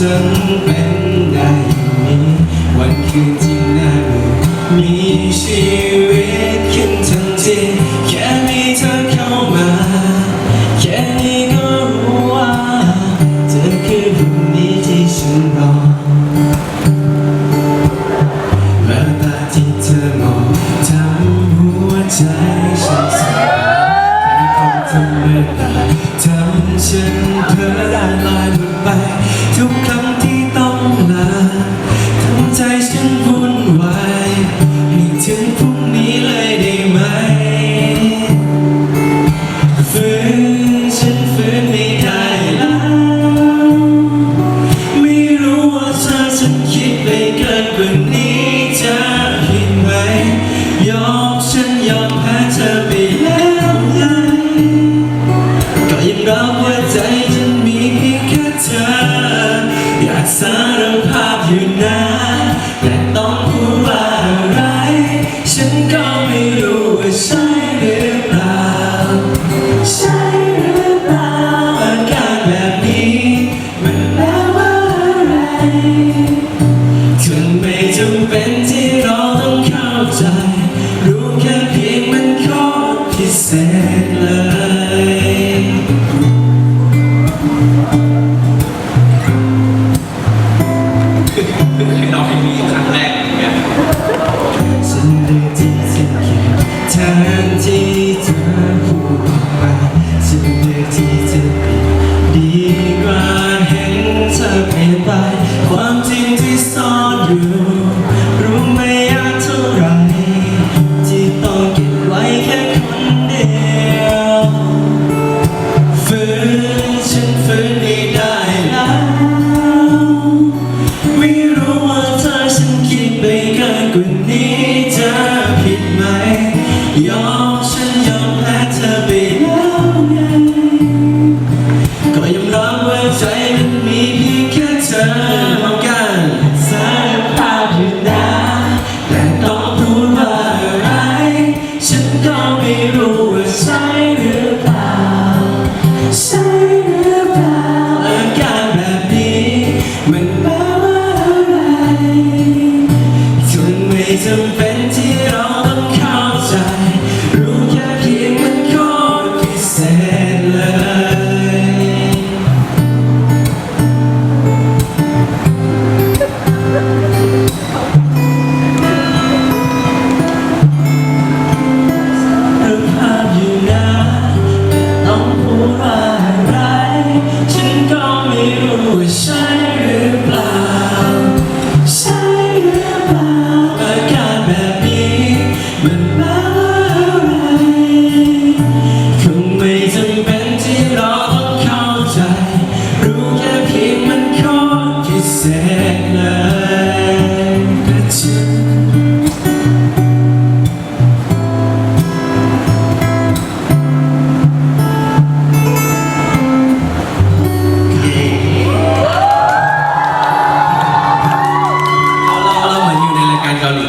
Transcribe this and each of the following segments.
จนเป็นได้อย่างนี้ วันคืนที่น่าเบื่อมีชีวิตขึ้นทันทีแค่มีเธอเข้ามา แค่นี้ก็รู้ว่า เธอคือพรุ่งนี้ที่ฉันรอแววตาที่เธอมองทำหัวใจฉันสั่นแค่ความธรรมดาทำฉันเพ้อละลาย สารภาพอยู่นะแต่ต้องพูดว่าอะไร ฉันก็ไม่รู้ว่าใช่หรือเปล่า ใช่หรือเปล่าอาการแบบนี้มันแปลว่าอะไรถึงไม่จำเป็นที่เราต้องเข้าใจ รู้แค่เพียงมันโคตรพิเศษ ยอมรับว่าใจมันมีเพียงแค่เธอมองกันสารภาพอยู่นะแต่ต้องพูดว่าอะไร ฉันก็ไม่รู้ว่าใช่หรือเปล่าใช่หรือเปล่าอาการแบบนี้มันแปลว่าอะไรถึงไม่จำเป็นที่าหลี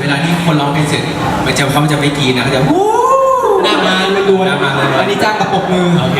เวลาที่คนร้องเพลงเสร็จมันจะเขามันจะไม่กรีดนะเขาจะวู้ หน้ามาล้วนๆหน้ม้วนอันนี้จ้างกับปรบมือ โอเค